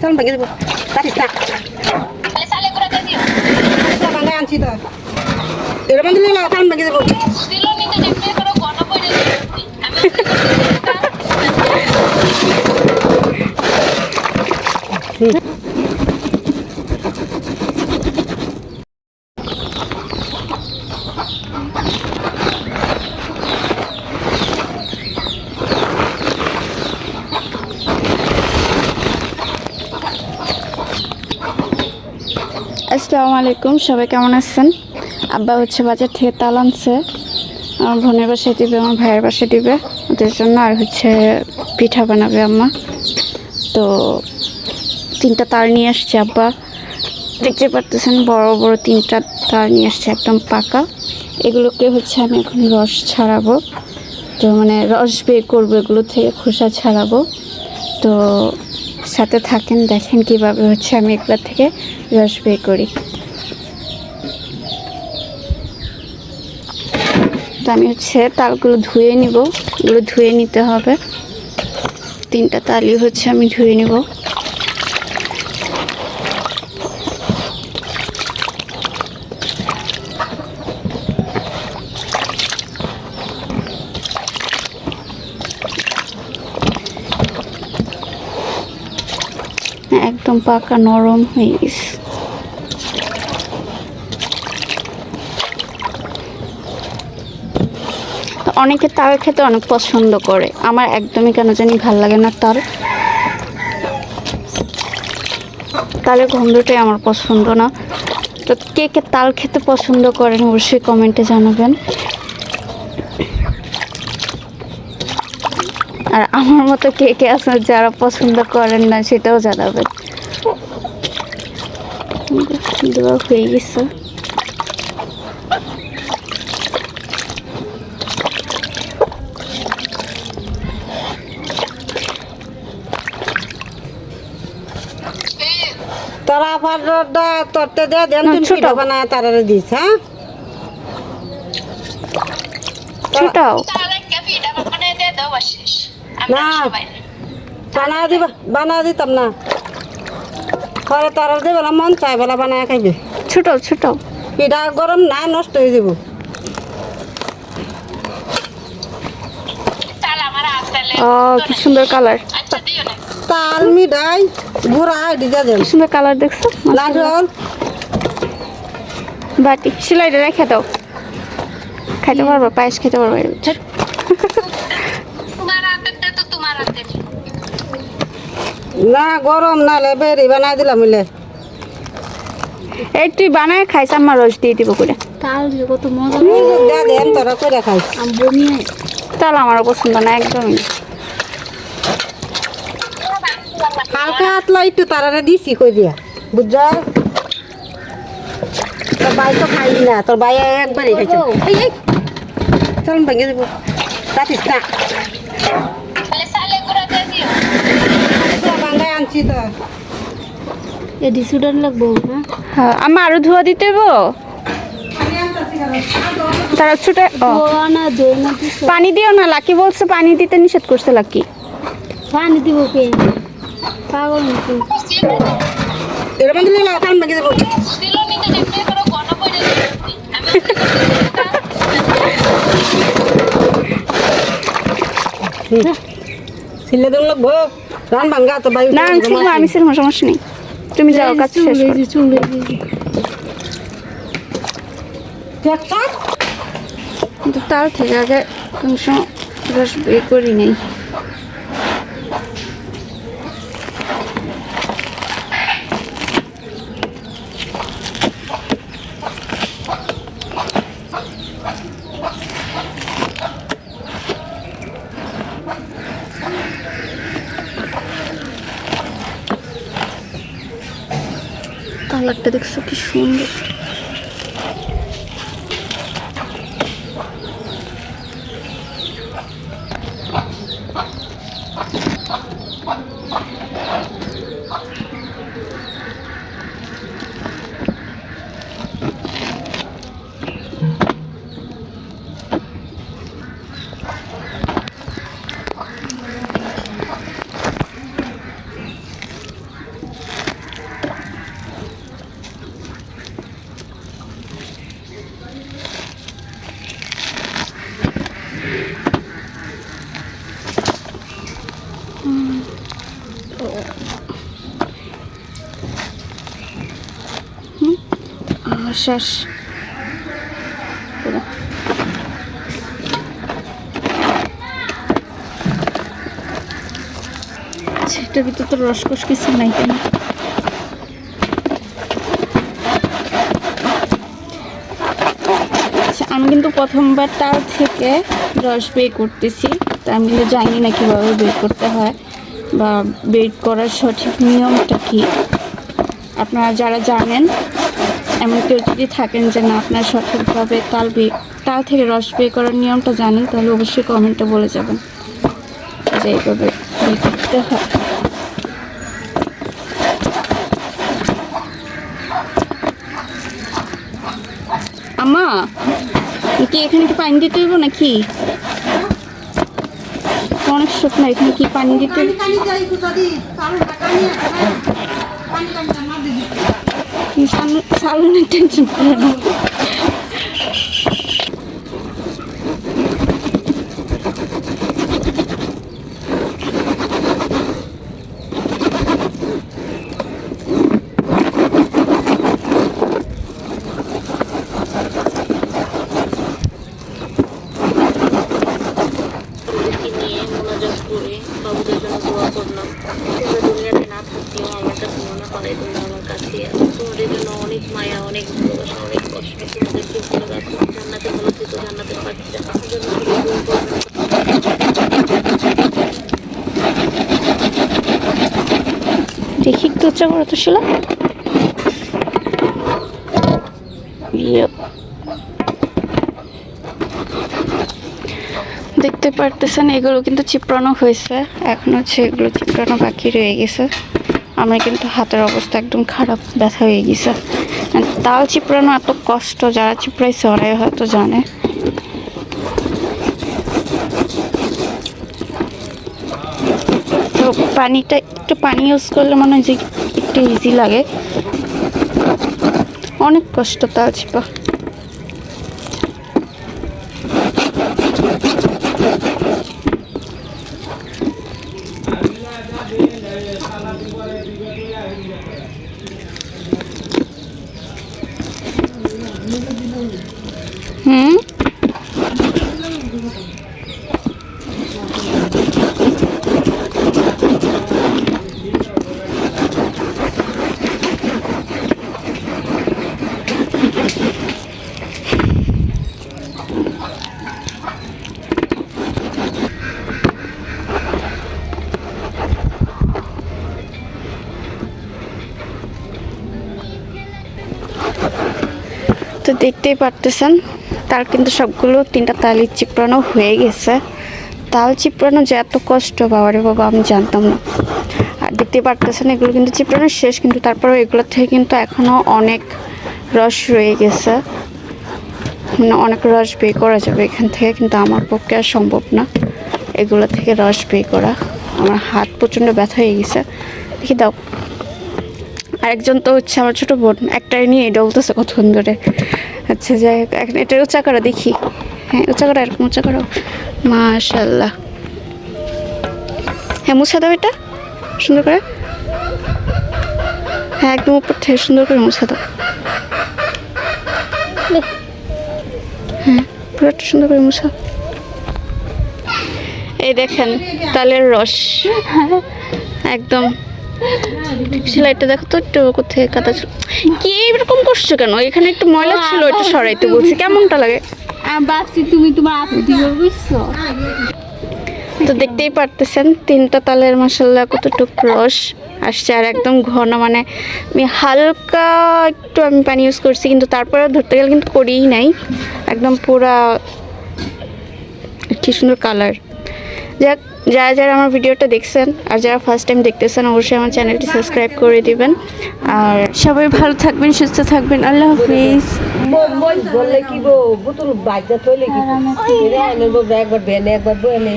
চল ভেঙে দেবো। কাটিস না দিও ভাঙা আনছি তো। এরকম দিলে না তাল ভেঙে দেবো। দিলো নিতে দেখতে করো গণ পড়ে দিচ্ছি আমি আসসালামু আলাইকুম, সবাই কেমন আছেন? আব্বা হচ্ছে বাজার থেকে তাল আনছে। আমার বোনের বাসায় দিবে, আমার ভাইয়ের বাসায় দিবে। ওদের জন্য আর হচ্ছে পিঠা বানাবে আম্মা। তো তিনটা তার নিয়ে আসছে আব্বা। দেখতে পারতেছেন, বড় বড় তিনটা তার নিয়ে আসছে, একদম পাকা। এগুলোকে হচ্ছে আমি এখন রস ছাড়াবো। তো মানে রস বের করব এগুলো থেকে, খোসা ছাড়াবো। তো সাথে থাকেন, দেখেন কীভাবে হচ্ছে আমি এগুলো থেকে রস বের করি। তো আমি হচ্ছে তালগুলো ধুয়ে নিব, এগুলো ধুয়ে নিতে হবে। তিনটা তালি হচ্ছে আমি ধুয়ে নিব। একদম পাকা, নরম হয়ে গেছে। অনেকে তাল খেতে অনেক পছন্দ করে। আমার একদমই কেন জানি ভালো লাগে না তাল। তালের গন্ধটাই আমার পছন্দ না। তো কে কে তাল খেতে পছন্দ করেন অবশ্যই কমেন্টে জানাবেন। আর আমার মতো কে কে আছে যারা পছন্দ করেন না সেটাও জানাবেন। দেওয়া হয়ে গেছে তোরা তোরতে দে দেন না, তুমি ছোট। পিঠা বানায় তারারে দিস হ্যাঁ ছোটাও না। বানায় দিবা বানায় দিতাম না পরে তারা দেবে না মন চাই বেলা বানায় খাইবে। ছোট ছোট পিঠা গরম না নষ্ট হয়ে যাব। তাল আমার আসলে ও কি সুন্দর কালার। আচ্ছা দিও না। তাল মিঠাই গুড়া দিতে দেন সুন্দর কালার দেখছ? লাডল বাটি সেলাইটা রেখে দাও। খাইতে পারব পায়েস খেতে পারব তোমার হাতের তো তোমার হাতের না গরম না বেরি বানায় দিলাম মিলে এই তুই বানায় খাইস আমার রস দিয়ে দিব করে তাল কত মজা দে দেন তোরা করে খাইস। আমি। তাহলে আমারও পছন্দ না একদমই। হালকা হাতলা একটু তারারে দিছি কই দিয়া বুঝছ তোর ভাই তো খাই না তোর ভাই একবারই খাইছে। চল ভেঙে দেবো। না তাহলে সালে করে দিও বাংলায় আনছি তো এডি সুডান লাগবো হ্যাঁ হ্যাঁ আমার আরও ধোয়া দিতে তারা ছুটে পানি দিও না লাকি বলছে পানি দিতে নিষেধ করছে লাকি। পানি দিব কে? পাগল নাকি? এরকম দিলে না কান ভেঙে দেবো দিলো নিতে দেখতে করো গণ পড়ে দিচ্ছি আমি ছিলে দিন লাগবো। রান ভাঙ্গা তো ভাই না আমি ছিলবো আমি ছিলবো সমস্যা নেই। তুমি যাও কাজ শেষ করো। কিন্তু তার থেকে আগে কোনো সময় রস বের করি নেই। কালারটা দেখছ কি সুন্দর। পুরো আচ্ছা, এটার ভিতর তো রসকস কিছু নাই কেন? আচ্ছা আমি কিন্তু প্রথমবার থেকে রস বের করতেছি। তা আমি কিন্তু জানি না কীভাবে বের করতে হয় বা বের করার সঠিক নিয়মটা কী। আপনারা যারা জানেন এমন কেউ যদি থাকেন যে না আপনার সঠিকভাবে তাল তাল থেকে রস বের করার নিয়মটা জানেন তাহলে অবশ্যই কমেন্টে বলে যাবেন যে এইভাবে করতে হয় আমা কি এখানে কি পানি দিতে হইব নাকি অনেক শুকনো এখানে কি পানি দিতে হইব? সালু- সালুনের টেনশন করে না নিজেকে নিয়ে মনোযোগ করে বাবুদের জন্য দোয়া করলাম তোমরা দুনিয়াতে না থাকতেও আমার কাছে মনে হয় তোমরা আমার কাছে আছো তোমাদের জন্য অনেক মায়া অনেক ভালো থেকো জান্নাতের তো। দেখতে পারতেছেন, এগুলো কিন্তু চিপড়ানো হয়েছে। এখন হচ্ছে এগুলো চিপড়ানো বাকি রয়ে গেছে। আমার কিন্তু হাতের অবস্থা একদম খারাপ, ব্যথা হয়ে গেছে। তাল চিপড়ানো এত কষ্ট, যারা চিপড়াইছে ওরাই হয়তো জানে। তো পানিটা একটু পানি ইউজ করলে মনে হয় যে একটু ইজি লাগে। অনেক কষ্ট তাল চিপা। তো দেখতেই পারতেছেন, তার কিন্তু সবগুলো তিনটা তালি চিপড়ানো হয়ে গেছে। তাল চিপড়ানো যে এত কষ্ট, বাবারে বাবা, আমি জানতাম না। আর দেখতে পারতেছেন, এগুলো কিন্তু চিপড়ানো শেষ, কিন্তু তারপরেও এগুলোর থেকে কিন্তু এখনও অনেক রস রয়ে গেছে। মানে অনেক রস বের করা যাবে এখান থেকে, কিন্তু আমার পক্ষে আর সম্ভব না। এগুলো থেকে রস বের করা। আমার হাত প্রচণ্ড ব্যথা হয়ে গেছে। দেখি দাও। আরেকজন তো হচ্ছে আমার ছোট বোন, একটাই নিয়ে ডলতেছে কতক্ষণ ধরে। আচ্ছা যাই হোক এটা উঁচা করা দেখি। হ্যাঁ উঁচা করা এরকম উঁচা করো মাশাল্লাহ হ্যাঁ মুছা দাও এটা, সুন্দর করে। হ্যাঁ একদম উপর থেকে সুন্দর করে মুছা দাও। হ্যাঁ সুন্দর করে মুছা এই দেখেন, তালের রস। একদম। সেলাইটা দেখো তো একটু কোথায় কাটা ছিল। কি এরকম করছ কেন? এখানে একটু ময়লা ছিল এটা সরাইতে বলছি। কেমনটা লাগে? ভাবছি তুমি তোমার আপত্তি বুঝছ? তো দেখতেই পারতেছেন তিনটা তালের মশলা কতটুকু রস আসছে আর একদম ঘন মানে আমি হালকা একটু আমি পানি ইউজ করছি কিন্তু তারপরে ধরতে গেলে কিন্তু করিই নাই। একদম পুরা কি সুন্দর কালার যাক যারা যারা আমার ভিডিওটা দেখছেন আর যারা ফার্স্ট টাইম দেখতেছেন অবশ্যই আমার চ্যানেলটি সাবস্ক্রাইব করে দিবেন। আর সবাই ভালো থাকবেন সুস্থ থাকবেন। আল্লাহ হাফিজ। বললে কি গো বুতুল বাচ্চা কি? একবার বেনে একবার বনে